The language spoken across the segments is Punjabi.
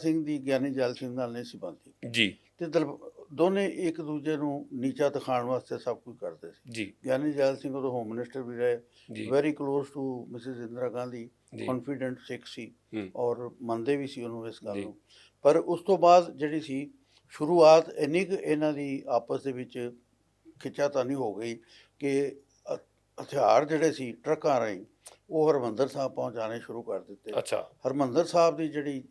ਸਿੰਘ ਦੀ ਗਿਆਨੀ ਜੈਲ ਸਿੰਘ ਨਾਲ ਨਹੀਂ ਸੀ ਬਣਦੀ। ਜੀ। ਤੇ ਦਲ ਦੋਨੇ ਇੱਕ ਦੂਜੇ ਨੂੰ ਨੀਚਾ ਦਿਖਾਉਣ ਵਾਸਤੇ ਸਭ ਕੁਝ ਕਰਦੇ ਸੀ। ਜੀ। ਗਿਆਨੀ ਜੈਲ ਸਿੰਘ ਉਦੋਂ ਹੋਮ ਮਿਨਿਸਟਰ ਵੀ ਰਹੇ। ਜੀ। Very close to Mrs Indira Gandhi ji. Confident Sikh ਸੀ ਹੂੰ। ਔਰ ਮੰਨਦੇ ਵੀ ਸੀ ਉਹਨੂੰ ਇਸ ਗੱਲ ਜੀ। ਨੂੰ। ਪਰ ਉਸ ਤੋਂ ਬਾਅਦ ਜਿਹੜੀ ਸੀ ਸ਼ੁਰੂਆਤ ਇੰਨੀ ਕੁ ਇਹਨਾਂ ਦੀ ਆਪਸ ਦੇ ਵਿੱਚ ਖਿੱਚਾਤਾਨੀ ਹੋ ਗਈ ਕਿ ਅ- ਹਥਿਆਰ ਜਿਹੜੇ ਸੀ ਟਰੱਕਾਂ ਰਾਹੀਂ ਉਹ ਹਰਮੰਦਰ ਸਾਹਿਬ ਪਹੁੰਚਾਣੇ ਸ਼ੁਰੂ ਕਰ ਦਿੱਤੇ। ਅੱਛਾ। ਹਰਮੰਦਰ ਸਾਹਿਬ ਦੀ ਜਿਹੜੀ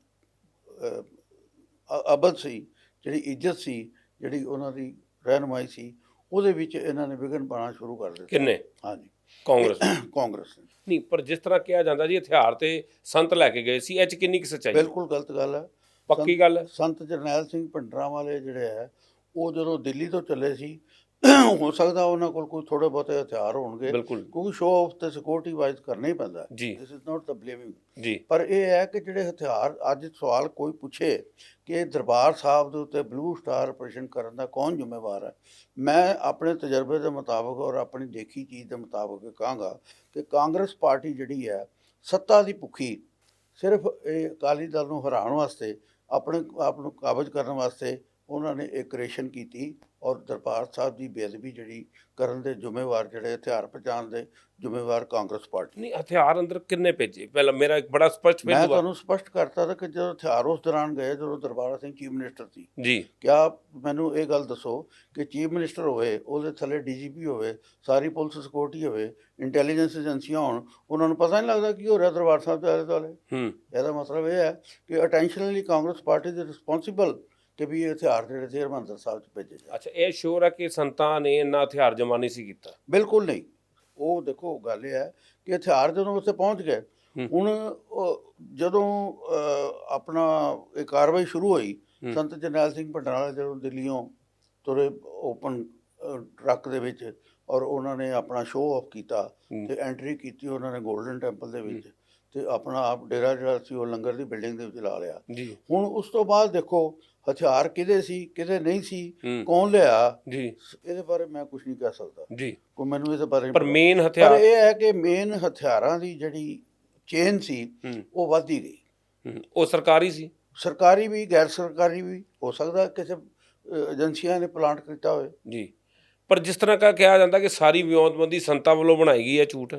ਅਬਦ ਸੀ ਜਿਹੜੀ ਇੱਜ਼ਤ ਸੀ ਜਿਹੜੀ ਉਹਨਾਂ ਦੀ ਰਹਿਨਮਾਈ ਸੀ ਉਹਦੇ ਵਿੱਚ ਇਹਨਾਂ ਨੇ ਵਿਘਨ ਪਾਉਣਾ ਸ਼ੁਰੂ ਕਰ ਦਿੱਤਾ। ਕਿੰਨੇ? ਹਾਂਜੀ। ਕਾਂਗਰਸ ਕਾਂਗਰਸ ਨਹੀਂ ਪਰ ਜਿਸ ਤਰ੍ਹਾਂ ਕਿਹਾ ਜਾਂਦਾ ਜੀ ਹਥਿਆਰ ਤੇ ਸੰਤ ਲੈ ਕੇ ਗਏ ਸੀ ਇਹ ਚ ਕਿੰਨੀ ਕੁ ਸੱਚਾਈ? ਬਿਲਕੁਲ ਗਲਤ ਗੱਲ ਹੈ। ਪੱਕੀ ਗੱਲ ਹੈ। ਸੰਤ ਜਰਨੈਲ ਸਿੰਘ ਭੰਡਰਾਂ ਵਾਲੇ ਜਿਹੜੇ ਹੈ ਉਹ ਜਦੋਂ ਦਿੱਲੀ ਤੋਂ ਚੱਲੇ ਸੀ ਹੋ ਸਕਦਾ ਉਹਨਾਂ ਕੋਲ ਕੋਈ ਥੋੜੇ ਬਹੁਤੇ ਹਥਿਆਰ ਹੋਣਗੇ ਕਿਉਂਕਿ ਸ਼ੋਅ ਆਫ ਤੇ ਸਿਕਿਉਰਿਟੀ ਵਾਈਜ਼ ਕਰਨਾ ਹੀ ਪੈਂਦਾ। This is not the blaming ji. ਪਰ ਇਹ ਹੈ ਕਿ ਜਿਹੜੇ ਹਥਿਆਰ ਅੱਜ ਸਵਾਲ ਕੋਈ ਪੁੱਛੇ ਕਿ ਦਰਬਾਰ ਸਾਹਿਬ ਦੇ ਉੱਤੇ ਬਲੂ ਸਟਾਰ ਆਪਰੇਸ਼ਨ ਕਰਨ ਦਾ ਕੌਣ ਜ਼ਿੰਮੇਵਾਰ ਹੈ? ਮੈਂ ਆਪਣੇ ਤਜਰਬੇ ਦੇ ਮੁਤਾਬਕ ਔਰ ਆਪਣੀ ਦੇਖੀ ਚੀਜ਼ ਦੇ ਮੁਤਾਬਕ ਕਹਾਂਗਾ ਕਿ ਕਾਂਗਰਸ ਪਾਰਟੀ ਜਿਹੜੀ ਹੈ ਸੱਤਾ ਦੀ ਭੁੱਖੀ ਸਿਰਫ ਇਹ ਅਕਾਲੀ ਦਲ ਨੂੰ ਹਰਾਉਣ ਵਾਸਤੇ ਆਪਣੇ ਆਪ ਨੂੰ ਕਾਬਜ ਕਰਨ ਵਾਸਤੇ ਉਹਨਾਂ ਨੇ ਇੱਕ ਕ੍ਰੀਏਸ਼ਨ ਕੀਤੀ। ਔਰ ਦਰਬਾਰ ਸਾਹਿਬ ਦੀ ਬੇਅਦਬੀ ਜਿਹੜੀ ਕਰਨ ਦੇ ਜ਼ਿੰਮੇਵਾਰ ਜਿਹੜੇ ਹਥਿਆਰ ਪਹੁੰਚਾਉਣ ਦੇ ਜ਼ਿੰਮੇਵਾਰ ਕਾਂਗਰਸ ਪਾਰਟੀ। ਨਹੀਂ ਹਥਿਆਰ ਅੰਦਰ ਕਿੰਨੇ ਭੇਜੇ? ਪਹਿਲਾਂ ਮੇਰਾ ਇੱਕ ਬੜਾ ਸਪਸ਼ਟ ਮੈਂ ਬਿੰਦੂ ਆ। ਤੁਹਾਨੂੰ ਸਪਸ਼ਟ ਕਰਤਾ ਤਾਂ ਕਿ ਜਦੋਂ ਹਥਿਆਰ ਉਸ ਦੌਰਾਨ ਗਏ ਜਦੋਂ ਦਰਬਾਰਾ ਸਿੰਘ ਚੀਫ ਮਿਨਿਸਟਰ ਸੀ। ਜੀ। ਕਿਆ ਮੈਨੂੰ ਇਹ ਗੱਲ ਦੱਸੋ ਕਿ ਚੀਫ ਮਿਨਿਸਟਰ ਹੋਵੇ ਉਹਦੇ ਥੱਲੇ ਡੀਜੀਪੀ ਹੋਵੇ ਸਾਰੀ ਪੁਲਿਸ ਸਿਕਿਉਰਿਟੀ ਹੋਵੇ ਇੰਟੈਲੀਜੈਂਸ ਏਜੰਸੀਆਂ ਹੋਣ ਉਹਨਾਂ ਨੂੰ ਪਤਾ ਨਹੀਂ ਲੱਗਦਾ ਕੀ ਹੋ ਰਿਹਾ ਦਰਬਾਰ ਸਾਹਿਬ ਦੇ ਆਲੇ ਦੁਆਲੇ ਹੂੰ। ਇਹਦਾ ਮਤਲਬ ਇਹ ਹੈ ਕਿ ਅਟੈਂਸ਼ਨਲੀ ਕਾਂਗਰਸ ਪਾਰਟੀ ਦੇ ਰਿਸਪੌਂਸਿਬਲ ਕਿ ਵੀ ਇਹ ਹਥਿਆਰ ਜਿਹੜੇ ਸੀ ਹਰਿਮੰਦਰ ਸਾਹਿਬ 'ਚ ਭੇਜੇ ਜਾਣ ਅੱਛਾ ਇਹ ਸ਼ੋਰ ਹੈ ਕਿ ਸੰਤਾਂ ਨੇ ਇੰਨਾ ਹਥਿਆਰ ਜਮਾ ਨਹੀਂ ਸੀ ਕੀਤਾ ਬਿਲਕੁਲ ਨਹੀਂ ਉਹ ਦੇਖੋ ਗੱਲ ਇਹ ਹੈ ਕਿ ਹਥਿਆਰ ਜਦੋਂ ਉੱਥੇ ਪਹੁੰਚ ਗਏ। ਹੁਣ ਜਦੋਂ ਆਪਣਾ ਇਹ ਕਾਰਵਾਈ ਸ਼ੁਰੂ ਹੋਈ। ਸੰਤ ਜਰਨੈਲ ਸਿੰਘ ਭੰਡਾਰਾ ਜਦੋਂ ਦਿੱਲੀੋਂ ਤੁਰੇ ਓਪਨ ਟਰੱਕ ਦੇ ਵਿੱਚ ਔਰ ਉਹਨਾਂ ਨੇ ਆਪਣਾ ਸ਼ੋਅ ਆਫ ਕੀਤਾ। ਤੇ ਐਂਟਰੀ ਕੀਤੀ ਉਹਨਾਂ ਨੇ 골ਡਨ ਟੈਂਪਲ ਦੇ ਵਿੱਚ ਤੇ ਆਪਣਾ ਆਪ ਡੇਰਾ ਜਿਹੜਾ ਸੀ ਉਹ ਲੰਗਰ ਦੀ ਬਿਲਡਿੰਗ ਦੇ ਵਿੱਚ ਲਾ ਲਿਆ। ਜੀ। ਹੁਣ ਉਸ ਤੋਂ ਬਾਅਦ ਦੇਖੋ ਹਥਿਆਰ ਕਿਹਦੇ ਸੀ ਕਿਹਦੇ ਨਹੀਂ ਸੀ ਕੌਣ ਲਿਆ? ਜੀ। ਇਹਦੇ ਬਾਰੇ ਮੈਂ ਕੁਝ ਨਹੀਂ ਕਹਿ ਸਕਦਾ। ਜੀ। ਕੋਈ ਮੈਨੂੰ ਇਹਦੇ ਬਾਰੇ ਪਰ। ਮੇਨ ਪਰ ਹਥਿਆਰ ਇਹ ਹੈ ਕਿ ਮੇਨ ਹਥਿਆਰਾਂ ਦੀ ਜਿਹੜੀ ਚੇਨ ਸੀ ਉਹ ਵੱਧਦੀ ਗਈ। ਉਹ ਸਰਕਾਰੀ ਸੀ? ਸਰਕਾਰੀ ਵੀ ਗੈਰ ਸਰਕਾਰੀ ਵੀ ਹੋ ਸਕਦਾ ਕਿਸੇ ਏਜੰਸੀਆਂ ਨੇ ਪਲਾਂਟ ਕੀਤਾ ਹੋਵੇ। ਜੀ। ਪਰ ਜਿਸ ਤਰ੍ਹਾਂ ਕਾ ਕਿਹਾ ਜਾਂਦਾ ਕਿ ਸਾਰੀ ਵਿਉਂਤਬੰਦੀ ਸੰਤਾਂ ਵੱਲੋਂ ਬਣਾਈ ਗਈ ਹੈ ਝੂਠ।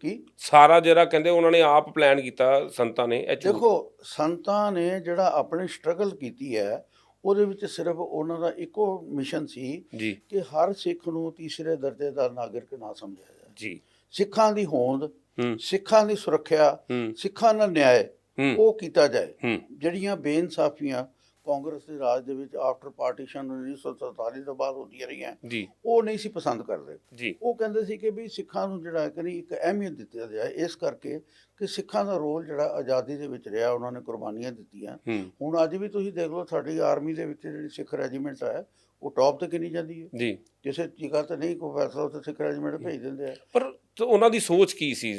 ਕੀ? ਸਾਰਾ ਜਿਹੜਾ ਕਹਿੰਦੇ ਉਹਨਾਂ ਨੇ ਆਪ ਪਲਾਨ ਕੀਤਾ ਸੰਤਾਂ ਨੇ ਇਹ ਝੂਠ। ਦੇਖੋ ਸੰਤਾਂ ਨੇ ਜਿਹੜਾ ਆਪਣੀ ਸਟਰਗਲ ਕੀਤੀ ਹੈ ਉਹਦੇ ਵਿੱਚ ਸਿਰਫ ਉਹਨਾਂ ਦਾ ਇੱਕੋ ਮਿਸ਼ਨ ਸੀ ਜੀ। ਕਿ ਹਰ ਸਿੱਖ ਨੂੰ ਤੀਸਰੇ ਦਰਜੇ ਦਾ ਨਾਗਰਿਕ ਨਾ ਸਮਝਿਆ ਜਾਏ। ਜੀ। ਸਿੱਖਾਂ ਦੀ ਹੋਂਦ ਹੂੰ। ਸਿੱਖਾਂ ਦੀ ਸੁਰੱਖਿਆ ਹੂੰ। ਸਿੱਖਾਂ ਦਾ ਨਿਆਂ ਹੂੰ। ਉਹ ਕੀਤਾ ਜਾਏ। ਹੂੰ। ਜਿਹੜੀਆਂ ਬੇਇਨਸਾਫੀਆਂ ਕਾਂਗਰਸ ਦੇ ਰਾਜ ਦੇ ਵਿੱਚ ਆਫਟਰ ਪਾਰਟੀਸ਼ਨ 1947 ਤੋਂ ਬਾਅਦ ਹੁੰਦੀਆਂ ਰਹੀਆਂ। ਜੀ। ਉਹ ਨਹੀਂ ਸੀ ਪਸੰਦ ਕਰਦੇ। ਜੀ। ਉਹ ਕਹਿੰਦੇ ਸੀ ਕਿ ਵੀ ਸਿੱਖਾਂ ਨੂੰ ਜਿਹੜਾ ਕਿ ਇੱਕ ਅਹਿਮੀਅਤ ਦਿੱਤੀ ਜਾਏ ਇਸ ਕਰਕੇ ਕਿ ਸਿੱਖਾਂ ਦਾ ਰੋਲ ਜਿਹੜਾ ਆਜ਼ਾਦੀ ਦੇ ਵਿੱਚ ਰਿਹਾ ਉਹਨਾਂ ਨੇ ਕੁਰਬਾਨੀਆਂ ਦਿੱਤੀਆਂ। ਹੁਣ ਅੱਜ ਵੀ ਤੁਸੀਂ ਦੇਖ ਲਓ ਸਾਡੀ ਆਰਮੀ ਦੇ ਵਿੱਚ ਜਿਹੜੀ ਸਿੱਖ ਰੈਜੀਮੈਂਟ ਹੈ ਉਹ ਟੌਪ ਤੇ ਕਿੰਨੀ ਜਾਂਦੀ ਹੈ। ਜੀ। ਕਿਸੇ ਜਗ੍ਹਾ ਤੇ ਨਹੀਂ ਕੋਈ ਫੈਸਲਾ ਉੱਥੇ ਸਿੱਖ ਰੈਜੀਮੈਂਟ ਭੇਜ ਦਿੰਦੇ ਆ। ਪਰ ਉਹਨਾਂ ਦੀ ਸੋਚ ਕੀ ਸੀ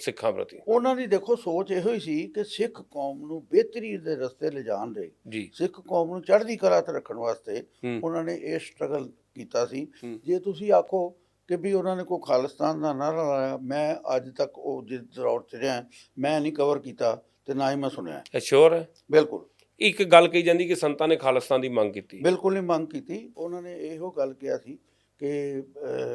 ਸਿੱਖਾਂ ਪ੍ਰਤੀ? ਉਹਨਾਂ ਦੀ ਦੇਖੋ ਸੋਚ ਇਹੋ ਹੀ ਸੀ ਕਿ ਸਿੱਖ ਕੌਮ ਨੂੰ ਬਿਹਤਰੀ ਦੇ ਰਸਤੇ ਲਿਜਾਣ ਦੇ। ਜੀ। ਸਿੱਖ ਕੌਮ ਨੂੰ ਚੜ੍ਹਦੀ ਕਲਾ ਤੇ ਰੱਖਣ ਵਾਸਤੇ ਉਹਨਾਂ ਨੇ ਇਹ ਸਟਰਗਲ ਕੀਤਾ ਸੀ। ਜੇ ਤੁਸੀਂ ਆਖੋ ਕਿ ਵੀ ਉਹਨਾਂ ਨੇ ਕੋਈ ਖਾਲਿਸਤਾਨ ਦਾ ਨਾਰਾ ਲਾਇਆ ਮੈਂ ਅੱਜ ਤੱਕ ਉਹ ਜਿਸ ਦੌਰ ਚ ਰਿਹਾ ਮੈਂ ਨਹੀਂ ਕਵਰ ਕੀਤਾ ਤੇ ਨਾ ਹੀ ਮੈਂ ਸੁਣਿਆ। ਸ਼ੋਰ ਹੈ? ਬਿਲਕੁਲ। ਇੱਕ ਗੱਲ ਕਹੀ ਜਾਂਦੀ ਕਿ ਸੰਤਾਂ ਨੇ ਖਾਲਿਸਤਾਨ ਦੀ ਮੰਗ ਕੀਤੀ। ਬਿਲਕੁਲ ਨਹੀਂ ਮੰਗ ਕੀਤੀ। ਉਹਨਾਂ ਨੇ ਇਹੋ ਗੱਲ ਕਿਹਾ ਸੀ ਕਿ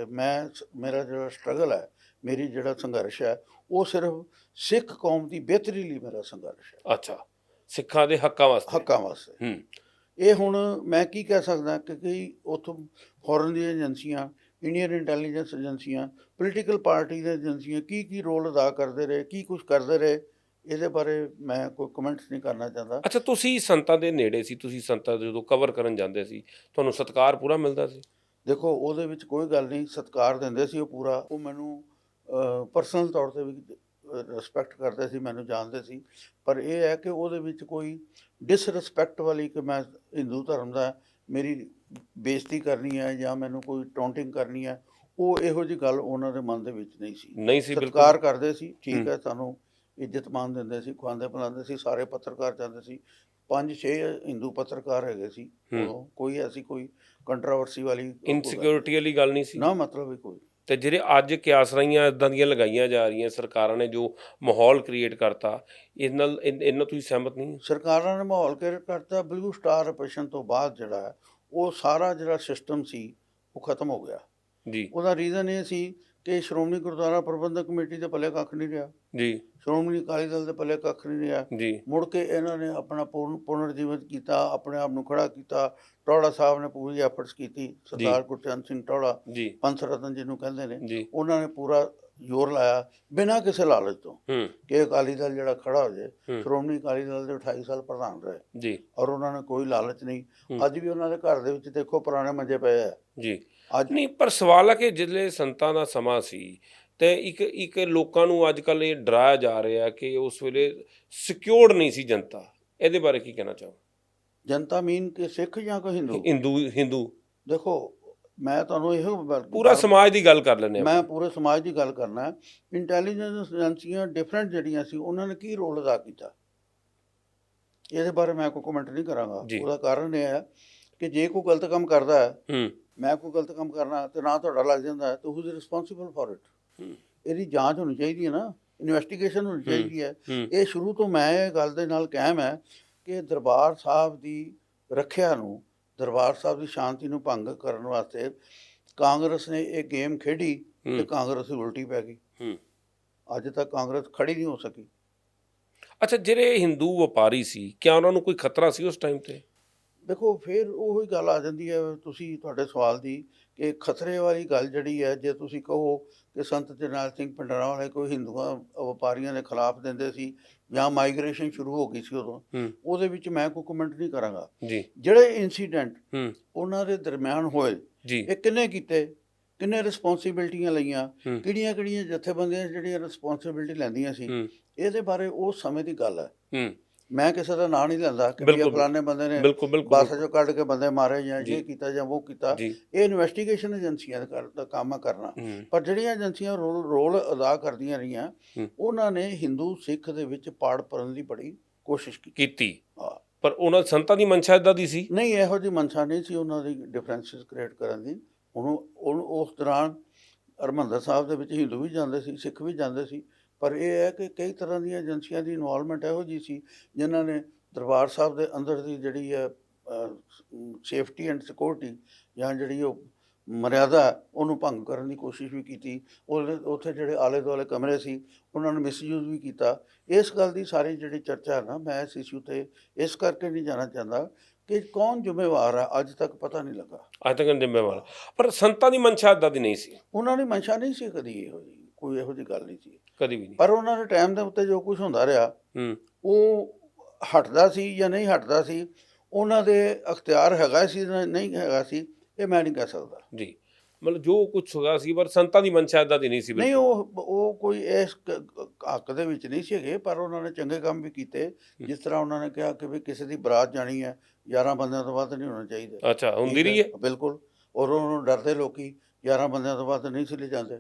ਮੈਂ ਮੇਰਾ ਜਿਹੜਾ ਸਟਰਗਲ ਹੈ ਮੇਰੀ ਜਿਹੜਾ ਸੰਘਰਸ਼ ਹੈ ਉਹ ਸਿਰਫ ਸਿੱਖ ਕੌਮ ਦੀ ਬਿਹਤਰੀ ਲਈ ਮੇਰਾ ਸੰਘਰਸ਼ ਹੈ। ਅੱਛਾ। ਸਿੱਖਾਂ ਦੇ ਹੱਕਾਂ ਵਾਸਤੇ। ਹੱਕਾਂ ਵਾਸਤੇ। ਹੂੰ। ਇਹ ਹੁਣ ਮੈਂ ਕੀ ਕਹਿ ਸਕਦਾ ਕਿ ਕਈ ਉਥੋਂ ਫੋਰਨ ਦੀਆਂ ਏਜੰਸੀਆਂ ਇੰਡੀਅਨ ਇੰਟੈਲੀਜੈਂਸ ਏਜੰਸੀਆਂ ਪੋਲੀਟੀਕਲ ਪਾਰਟੀ ਦੀਆਂ ਏਜੰਸੀਆਂ ਕੀ ਕੀ ਰੋਲ ਅਦਾ ਕਰਦੇ ਰਹੇ ਕੀ ਕੁਝ ਕਰਦੇ ਰਹੇ ਇਹਦੇ ਬਾਰੇ ਮੈਂ ਕੋਈ ਕਮੈਂਟਸ ਨਹੀਂ ਕਰਨਾ ਚਾਹੁੰਦਾ। ਅੱਛਾ ਤੁਸੀਂ ਸੰਤਾਂ ਦੇ ਨੇੜੇ ਸੀ ਤੁਸੀਂ ਸੰਤਾਂ ਦੇ ਜਦੋਂ ਕਵਰ ਕਰਨ ਜਾਂਦੇ ਸੀ ਤੁਹਾਨੂੰ ਸਤਿਕਾਰ ਪੂਰਾ ਮਿਲਦਾ ਸੀ? ਦੇਖੋ ਉਹਦੇ ਵਿੱਚ ਕੋਈ ਗੱਲ ਨਹੀਂ ਸਤਿਕਾਰ ਦਿੰਦੇ ਸੀ ਉਹ ਪੂਰਾ। ਉਹ ਮੈਨੂੰ ਪਰਸਨਲ ਤੌਰ ਤੇ ਵੀ ਰਿਸਪੈਕਟ ਕਰਦੇ ਸੀ ਮੈਨੂੰ ਜਾਣਦੇ ਸੀ। ਪਰ ਇਹ ਹੈ ਕਿ ਉਹਦੇ ਵਿੱਚ ਕੋਈ ਡਿਸਰਿਸਪੈਕਟ ਵਾਲੀ ਕਿ ਮੈਂ ਹਿੰਦੂ ਧਰਮ ਦਾ ਮੇਰੀ ਬੇਇੱਜ਼ਤੀ ਕਰਨੀ ਹੈ ਜਾਂ ਮੈਨੂੰ ਕੋਈ ਟੌਂਟਿੰਗ ਕਰਨੀ ਹੈ ਉਹ ਇਹੋ ਜੀ ਗੱਲ ਉਹਨਾਂ ਦੇ ਮਨ ਦੇ ਵਿੱਚ ਨਹੀਂ ਸੀ। ਨਹੀਂ ਸੀ ਬਿਲਕੁਲ। ਸਤਿਕਾਰ ਕਰਦੇ ਸੀ ਠੀਕ ਹੂੰ। ਸਾਨੂੰ ਇੱਜ਼ਤ ਮਾਨ ਦਿੰਦੇ ਸੀ ਖਵਾਉਂਦੇ ਪਿਲਾਉਂਦੇ ਸੀ ਸਾਰੇ ਪੱਤਰਕਾਰ ਜਾਂਦੇ ਸੀ। ਪੰਜ ਛੇ ਹਿੰਦੂ ਪੱਤਰਕਾਰ ਹੈਗੇ ਸੀ ਕੋਈ ਐਸੀ ਕੋਈ ਕੰਟਰੋਵਰਸੀ ਵਾਲੀ ਇਨਸਿਕਿਉਰਿਟੀ ਵਾਲੀ ਗੱਲ ਨਹੀਂ ਸੀ। ਨਾ ਮਤਲਬ ਹੀ ਕੋਈ। ਤੇ ਜਿਹੜੇ ਅੱਜ ਕਿਆਸਰਾਈਆਂ ਇਦਾਂ ਦੀਆਂ ਲਗਾਈਆਂ ਜਾ ਰਹੀਆਂ ਸਰਕਾਰਾਂ ਨੇ ਜੋ ਮਾਹੌਲ ਕ੍ਰੀਏਟ ਕਰਤਾ ਇਹ ਨਾਲ ਇਹਨਾਂ ਤੁਸੀਂ ਸਹਿਮਤ ਨਹੀਂ? ਸਰਕਾਰਾਂ ਨੇ ਮਾਹੌਲ ਕ੍ਰੀਏਟ ਕਰਤਾ ਬਲੂ ਸਟਾਰ ਆਪਰੇਸ਼ਨ ਤੋਂ ਬਾਅਦ ਜਿਹੜਾ ਹੈ, ਉਹ ਸਾਰਾ ਜਿਹੜਾ ਸਿਸਟਮ ਸੀ ਉਹ ਖਤਮ ਹੋ ਗਿਆ। ਜੀ। ਉਹਦਾ ਰੀਜ਼ਨ ਇਹ ਸੀ ਕਿ ਸ਼੍ਰੋਮਣੀ ਗੁਰਦੁਆਰਾ ਪ੍ਰਬੰਧਕ ਕਮੇਟੀ ਦੇ ਪੱਲੇ ਕੱਖ ਨਹੀਂ ਰਿਹਾ। ਜੀ। ਸ਼੍ਰੋਮਣੀ ਅਕਾਲੀ ਦਲ ਦੇ ਪੱਲੇ ਕੱਖ ਨਹੀਂ ਰਿਹਾ। ਜੀ। ਮੁੜ ਕੇ ਇਹਨਾਂ ਨੇ ਆਪਣਾ ਪੁਨ ਪੁਨਰ ਜੀਵਿਤ ਕੀਤਾ ਆਪਣੇ ਆਪ ਨੂੰ ਖੜਾ ਕੀਤਾ। ਟੌੜਾ ਸਾਹਿਬ ਨੇ ਪੂਰੀ ਐਫਰਟਸ ਕੀਤੀ। ਸਰਦਾਰ ਗੁਰਚਰਨ ਸਿੰਘ ਟੌੜਾ ਜੀ। ਪੰਥ ਰਤਨ ਜਿਹਨੂੰ ਕਹਿੰਦੇ ਨੇ ਉਹਨਾਂ ਨੇ ਪੂਰਾ ਜ਼ੋਰ ਲਾਇਆ ਬਿਨਾਂ ਕਿਸੇ ਲਾਲਚ ਤੋਂ। ਕਿ ਅਕਾਲੀ ਦਲ ਜਿਹੜਾ ਖੜਾ ਹੋ ਜਾਏ। ਸ਼੍ਰੋਮਣੀ ਅਕਾਲੀ ਦਲ ਦੇ 28 ਸਾਲ ਪ੍ਰਧਾਨ ਰਹੇ। ਜੀ। ਔਰ ਉਹਨਾਂ ਨੇ ਕੋਈ ਲਾਲਚ ਨਹੀਂ। ਅੱਜ ਵੀ ਉਹਨਾਂ ਦੇ ਘਰ ਦੇ ਵਿੱਚ ਦੇਖੋ ਪੁਰਾਣੇ ਮੰਜੇ ਪਏ ਆ। ਜੀ। ਅੱਜ ਨਹੀਂ ਪਰ ਸਵਾਲ ਹੈ ਕਿ ਜਿਹੜੇ ਸੰਤਾਂ ਦਾ ਸਮਾਂ ਸੀ ਤੇ ਇੱਕ ਇੱਕ ਲੋਕਾਂ ਨੂੰ ਅੱਜ ਕੱਲ ਇਹ ਡਰਾਇਆ ਜਾ ਰਿਹਾ ਕਿ ਉਸ ਵੇਲੇ ਸਿਕਿਉਰਡ ਨਹੀਂ ਸੀ ਜਨਤਾ। ਇਹਦੇ ਬਾਰੇ ਕੀ ਕਹਿਣਾ ਚਾਹੋ ਜਨਤਾ ਮੀਨ ਕਿ ਸਿੱਖ ਜਾਂ ਕੋਈ ਹਿੰਦੂ? ਹਿੰਦੂ ਹਿੰਦੂ। ਦੇਖੋ ਮੈਂ ਤੁਹਾਨੂੰ ਇਹੋ ਬ- ਪੂਰਾ ਸਮਾਜ ਦੀ ਗੱਲ ਕਰ ਲੈਂਦੇ ਮੈਂ ਪੂਰੇ ਸਮਾਜ ਦੀ ਗੱਲ ਕਰਨਾ ਹੈ। ਇੰਟੈਲੀਜੈਂਸ ਏਜੰਸੀਆਂ ਡਿਫਰੈਂਟ ਜਿਹੜੀਆਂ ਸੀ ਉਹਨਾਂ ਨੇ ਕੀ ਰੋਲ ਅਦਾ ਕੀਤਾ? ਇਹਦੇ ਬਾਰੇ ਮੈਂ ਕੋਈ ਕਮੈਂਟ ਨਹੀਂ ਕਰਾਂਗਾ। ਜੀ। ਉਹਦਾ ਕਾਰਨ ਇਹ ਹੈ ਕਿ ਜੇ ਕੋਈ ਗਲਤ ਕੰਮ ਕਰਦਾ ਹੈ ਹੂੰ। ਮੈਂ ਕੋਈ ਗਲਤ ਕੰਮ ਕਰਨਾ ਤੇ ਨਾ ਤੁਹਾਡਾ ਲੱਗ ਜਾਂਦਾ ਹੈ ਤਾਂ who is responsible for it. ਇਹਦੀ ਜਾਂਚ ਹੋਣੀ ਚਾਹੀਦੀ ਹੈ ਨਾ। ਇਨਵੈਸਟੀਗੇਸ਼ਨ ਹੋਣੀ ਚਾਹੀਦੀ ਹੈ। ਹੂੰ। ਇਹ ਸ਼ੁਰੂ ਤੋਂ ਮੈਂ ਇਹ ਗੱਲ ਦੇ ਨਾਲ ਕਾਇਮ ਹੈ ਕਿ ਦਰਬਾਰ ਸਾਹਿਬ ਦੀ ਰੱਖਿਆ ਨੂੰ ਦਰਬਾਰ ਸਾਹਿਬ ਦੀ ਸ਼ਾਂਤੀ ਨੂੰ ਭੰਗ ਕਰਨ ਵਾਸਤੇ ਕਾਂਗਰਸ ਨੇ ਇਹ ਗੇਮ ਖੇਡੀ ਤੇ ਕਾਂਗਰਸ ਦੀ ਉਲਟੀ ਪੈ ਗਈ। ਹੂੰ। ਅੱਜ ਤੱਕ ਕਾਂਗਰਸ ਖੜੀ ਨਹੀਂ ਹੋ ਸਕੀ। ਅੱਛਾ ਜਿਹੜੇ ਹਿੰਦੂ ਵਪਾਰੀ ਸੀ ਕਿਆ ਉਹਨਾਂ ਨੂੰ ਕੋਈ ਖਤਰਾ ਸੀ ਉਸ ਟਾਈਮ ਤੇ? ਦੇਖੋ ਫਿਰ ਉਹੀ ਗੱਲ ਆ ਜਾਂਦੀ ਹੈ ਤੁਸੀਂ ਤੁਹਾਡੇ ਸਵਾਲ ਦੀ ਕਿ ਖਤਰੇ ਵਾਲੀ ਗੱਲ ਜਿਹੜੀ ਹੈ ਜੇ ਤੁਸੀਂ ਕਹੋ ਕਿ ਸੰਤ ਜਰਨੈਲ ਸਿੰਘ ਭੰਡਾਰਾ ਵਾਲੇ ਕੋਈ ਹਿੰਦੂਆਂ ਵਪਾਰੀਆਂ ਦੇ ਖਿਲਾਫ ਦਿੰਦੇ ਸੀ ਜਾਂ ਮਾਈਗ੍ਰੇਸ਼ਨ ਸ਼ੁਰੂ ਹੋ ਗਈ ਸੀ ਉਦੋਂ ਉਹਦੇ ਵਿੱਚ ਮੈਂ ਕੋਈ ਕਮੈਂਟ ਨਹੀਂ ਕਰਾਂਗਾ। ਜੀ। ਜਿਹੜੇ ਇਨਸੀਡੈਂਟ ਉਹਨਾਂ ਦੇ ਦਰਮਿਆਨ ਹੋਏ ਇਹ ਕਿੰਨੇ ਕੀਤੇ ਕਿੰਨੇ ਰਿਸਪੌਂਸਿਬਿਲਟੀਆਂ ਲਈਆਂ ਕਿਹੜੀਆਂ ਕਿਹੜੀਆਂ ਜਥੇਬੰਦੀਆਂ ਜਿਹੜੀਆਂ ਰਿਸਪੌਂਸਿਬਿਲਟੀ ਲੈਂਦੀਆਂ ਸੀ ਇਹਦੇ ਬਾਰੇ ਉਸ ਸਮੇਂ ਦੀ ਗੱਲ ਹੂੰ। ਮੈਂ ਕਿਸੇ ਦਾ ਨਾਂ ਨਹੀਂ ਲੈਂਦਾ ਕਿ ਇਹ। ਫਲਾਣੇ ਬੰਦੇ ਨੇ ਬਿਲਕੁਲ ਬਿਲਕੁਲ ਬੱਸ ਚੋਂ ਕੱਢ ਕੇ ਬੰਦੇ ਮਾਰੇ ਜਾਂ। ਇਹ ਕੀਤਾ ਜਾਂ ਉਹ ਕੀਤਾ ਇਹ ਇਨਵੈਸਟੀਗੇਸ਼ਨ ਏਜੰਸੀਆਂ ਦਾ ਕੰਮ ਆ ਕਰਨਾ ਪਰ ਜਿਹੜੀਆਂ ਏਜੰਸੀਆਂ ਰੋਲ ਅਦਾ ਕਰਦੀਆਂ ਰਹੀਆਂ। ਉਹਨਾਂ ਨੇ ਹਿੰਦੂ ਸਿੱਖ ਦੇ ਵਿੱਚ ਪਾੜ ਪਰਨ ਦੀ ਬੜੀ ਕੋਸ਼ਿਸ਼ ਕੀਤੀ। ਪਰ ਉਹਨਾਂ ਸੰਤਾਂ ਦੀ ਮਨਸ਼ਾ ਇਦਾਂ ਦੀ ਸੀ ਨਹੀਂ ਇਹੋ ਜਿਹੀ ਮਨਸ਼ਾ ਨਹੀਂ ਸੀ ਉਹਨਾਂ ਦੀ ਡਿਫਰੈਂਸਿਸ ਕ੍ਰੀਏਟ ਕਰਨ ਦੀ ਉਹਨੂੰ ਉਸ ਦੌਰਾਨ ਹਰਿਮੰਦਰ ਸਾਹਿਬ ਦੇ ਵਿੱਚ ਹਿੰਦੂ ਵੀ ਜਾਂਦੇ ਸੀ ਸਿੱਖ ਵੀ ਜਾਂਦੇ ਸੀ ਪਰ ਇਹ ਹੈ ਕਿ ਕਈ ਤਰ੍ਹਾਂ ਦੀਆਂ ਏਜੰਸੀਆਂ ਦੀ ਇਨਵੋਲਵਮੈਂਟ ਇਹੋ ਜਿਹੀ ਸੀ ਜਿਨ੍ਹਾਂ ਨੇ ਦਰਬਾਰ ਸਾਹਿਬ ਦੇ ਅੰਦਰ ਦੀ ਜਿਹੜੀ ਹੈ ਸੇਫਟੀ ਐਂਡ ਸਿਕਿਉਰਿਟੀ ਜਾਂ ਜਿਹੜੀ ਉਹ ਮਰਿਆਦਾ ਉਹਨੂੰ ਭੰਗ ਕਰਨ ਦੀ ਕੋਸ਼ਿਸ਼ ਵੀ ਕੀਤੀ। ਉਹਦੇ ਉੱਥੇ ਜਿਹੜੇ ਆਲੇ ਦੁਆਲੇ ਕਮਰੇ ਸੀ ਉਹਨਾਂ ਨੂੰ ਮਿਸਯੂਜ਼ ਵੀ ਕੀਤਾ। ਇਸ ਗੱਲ ਦੀ ਸਾਰੀ ਜਿਹੜੀ ਚਰਚਾ ਨਾ ਮੈਂ ਇਸ ਇਸ਼ੂ ਤੇ ਇਸ ਕਰਕੇ ਨਹੀਂ ਜਾਣਾ ਚਾਹੁੰਦਾ ਕਿ ਕੌਣ ਜ਼ਿੰਮੇਵਾਰ ਹੈ ਅੱਜ ਤੱਕ ਪਤਾ ਨਹੀਂ ਲੱਗਾ। ਅੱਜ ਤੱਕ ਜ਼ਿੰਮੇਵਾਰ। ਪਰ ਸੰਤਾਂ ਦੀ ਮਨਸ਼ਾ ਇਦਾਂ ਦੀ ਨਹੀਂ ਸੀ। ਉਹਨਾਂ ਦੀ ਮਨਸ਼ਾ ਨਹੀਂ ਸੀ ਕਦੀ ਇਹੋ ਜਿਹੀ ਕੋਈ ਇਹੋ ਜਿਹੀ ਗੱਲ ਨਹੀਂ ਸੀ। ਕਦੀ ਵੀ ਨਹੀਂ। ਪਰ ਉਹਨਾਂ ਦੇ ਟਾਈਮ ਦੇ ਉੱਤੇ ਜੋ ਕੁਝ ਹੁੰਦਾ ਰਿਹਾ ਹੂੰ। ਉਹ ਹਟਦਾ ਸੀ ਜਾਂ ਨਹੀਂ ਹਟਦਾ ਸੀ ਉਹਨਾਂ ਦੇ ਅਖਤਿਆਰ ਹੈਗਾ ਸੀ ਨਹੀਂ ਹੈਗਾ ਸੀ ਇਹ ਮੈਂ ਨਹੀਂ ਕਹਿ ਸਕਦਾ। ਜੀ। ਮਤਲਬ ਜੋ ਕੁਝ ਹੋਗਾ ਸੀ ਪਰ ਸੰਤਾਂ ਦੀ ਮਨਸ਼ਾ ਇਦਾਂ ਦੀ ਨਹੀਂ ਸੀ ਨਹੀਂ। ਉਹ ਉਹ ਕੋਈ ਇਸ ਹੱਕ ਦੇ ਵਿੱਚ ਨਹੀਂ ਸੀਗੇ ਪਰ ਉਹਨਾਂ ਨੇ ਚੰਗੇ ਕੰਮ ਵੀ ਕੀਤੇ ਜਿਸ ਤਰ੍ਹਾਂ ਉਹਨਾਂ ਨੇ ਕਿਹਾ ਕਿ ਵੀ ਕਿਸੇ ਦੀ ਬਰਾਤ ਜਾਣੀ ਹੈ 11 ਬੰਦਿਆਂ ਤੋਂ ਵੱਧ ਨਹੀਂ ਹੋਣਾ ਚਾਹੀਦਾ। ਅੱਛਾ ਹੁੰਦੀ ਰਹੀ ਹੈ। ਬਿਲਕੁਲ। ਔਰ ਉਹਨਾਂ ਨੂੰ ਡਰਦੇ ਲੋਕੀ 11 ਬੰਦਿਆਂ ਤੋਂ ਵੱਧ ਨਹੀਂ ਸੀ ਲੈ ਜਾਂਦੇ।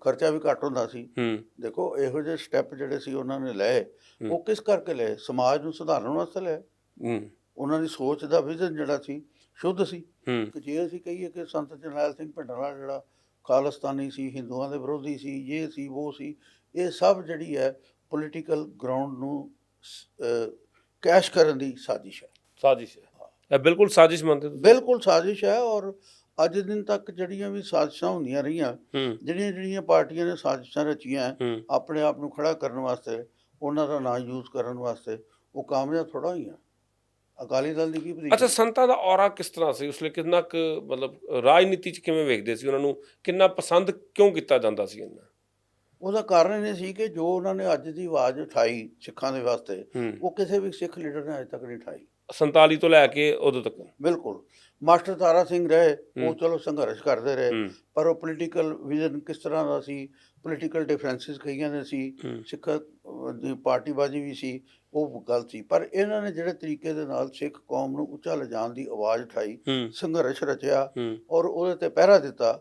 ਖਰਚਾ ਵੀ ਘੱਟ ਹੁੰਦਾ ਸੀ। ਹੂੰ। ਦੇਖੋ ਇਹੋ ਜਿਹੇ ਸਟੈਪ ਜਿਹੜੇ ਸੀ ਉਹਨਾਂ ਨੇ ਲਏ। ਉਹ ਕਿਸ ਕਰਕੇ ਲਏ? ਸਮਾਜ ਨੂੰ ਸੁਧਾਰਨ ਵਾਸਤੇ ਲਏ। ਹੂੰ। ਉਹਨਾਂ ਦੀ ਸੋਚ ਦਾ ਵਿਜ਼ਨ ਜਿਹੜਾ ਸੀ ਸ਼ੁੱਧ ਸੀ। ਕਿ ਜੇ ਅਸੀਂ ਕਹੀਏ ਕਿ ਸੰਤ ਜਰਨੈਲ ਸਿੰਘ ਭਿੰਡਰਾਂ ਜਿਹੜਾ ਖਾਲਿਸਤਾਨੀ ਸੀ ਹਿੰਦੂਆਂ ਦੇ ਵਿਰੋਧੀ ਸੀ ਇਹ ਸੀ ਉਹ ਸੀ ਇਹ ਸਭ ਜਿਹੜੀ ਹੈ ਪੋਲੀਟੀਕਲ ਗਰਾਊਂਡ ਨੂੰ ਕੈਸ਼ ਕਰਨ ਦੀ ਸਾਜ਼ਿਸ਼ ਹੈ। ਸਾਜ਼ਿਸ਼ ਹੈ। ਇਹ ਬਿਲਕੁਲ ਸਾਜ਼ਿਸ਼ ਮੰਨਦੇ ਤੁਸੀਂ? ਬਿਲਕੁਲ ਸਾਜ਼ਿਸ਼ ਹੈ ਔਰ ਅੱਜ ਦਿਨ ਤੱਕ ਜਿਹੜੀਆਂ ਵੀ ਸਾਜ਼ਿਸ਼ਾਂ ਹੁੰਦੀਆਂ ਰਹੀਆਂ ਜਿਹੜੀਆਂ ਜਿਹੜੀਆਂ ਪਾਰਟੀਆਂ ਨੇ ਸਾਜ਼ਿਸ਼ਾਂ ਰਚੀਆਂ ਆਪਣੇ ਆਪ ਨੂੰ ਖੜਾ ਕਰਨ ਵਾਸਤੇ ਉਹਨਾਂ ਦਾ ਨਾਂ ਯੂਜ਼ ਕਰਨ ਵਾਸਤੇ ਉਹ ਕਾਮਯਾਬ ਥੋੜਾ ਹੋਈਆਂ। ਅਕਾਲੀ ਦਲ ਦੀ ਕੀ ਅੱਛਾ position? ਸੰਤਾਂ ਦਾ ਔਰਾ ਕਿਸ ਤਰ੍ਹਾਂ ਸੀ? ਉਸ ਲਈ ਕਿੰਨਾ ਕੁ ਮਤਲਬ ਰਾਜਨੀਤੀ ਚ ਕਿਵੇਂ ਵੇਖਦੇ ਸੀ? ਉਹਨਾਂ ਨੂੰ ਕਿੰਨਾ ਪਸੰਦ ਕਿਉਂ ਕੀਤਾ ਜਾਂਦਾ ਸੀ ਇਹਨਾਂ ਉਹਦਾ ਕਾਰਨ ਇਹ ਸੀ ਕਿ ਜੋ ਉਹਨਾਂ ਨੇ ਅੱਜ ਦੀ ਆਵਾਜ਼ ਉਠਾਈ ਸਿੱਖਾਂ ਦੇ ਵਾਸਤੇ ਉਹ ਕਿਸੇ ਵੀ ਸਿੱਖ ਲੀਡਰ ਨੇ ਅਜੇ ਤੱਕ ਨਹੀਂ ਉਠਾਈ। 47 ਤੋਂ ਲੈ ਕੇ ਉਦੋਂ ਤੱਕ। ਬਿਲਕੁਲ। ਮਾਸਟਰ ਤਾਰਾ ਸਿੰਘ ਰਹੇ ਉਹ। ਚਲੋ ਸੰਘਰਸ਼ ਕਰਦੇ ਰਹੇ ਪਰ ਉਹ ਪੋਲੀਟੀਕਲ ਵਿਜ਼ਨ ਕਿਸ ਤਰ੍ਹਾਂ ਦਾ ਸੀ? ਪੋਲੀਟੀਕਲ ਡਿਫਰੈਂਸਿਸ ਕਈਆਂ ਦੇ ਸੀ ਸਿੱਖ ਦੀ ਪਾਰਟੀਬਾਜ਼ੀ ਵੀ ਸੀ ਉਹ ਗੱਲ ਸੀ। ਪਰ ਇਹਨਾਂ ਨੇ ਜਿਹੜੇ ਤਰੀਕੇ ਦੇ ਨਾਲ ਸਿੱਖ ਕੌਮ ਨੂੰ ਉੱਚਾ ਲਿਜਾਣ ਦੀ ਆਵਾਜ਼ ਉਠਾਈ ਸੰਘਰਸ਼ ਰਚਿਆ ਔਰ ਉਹਦੇ ਤੇ ਪਹਿਰਾ ਦਿੱਤਾ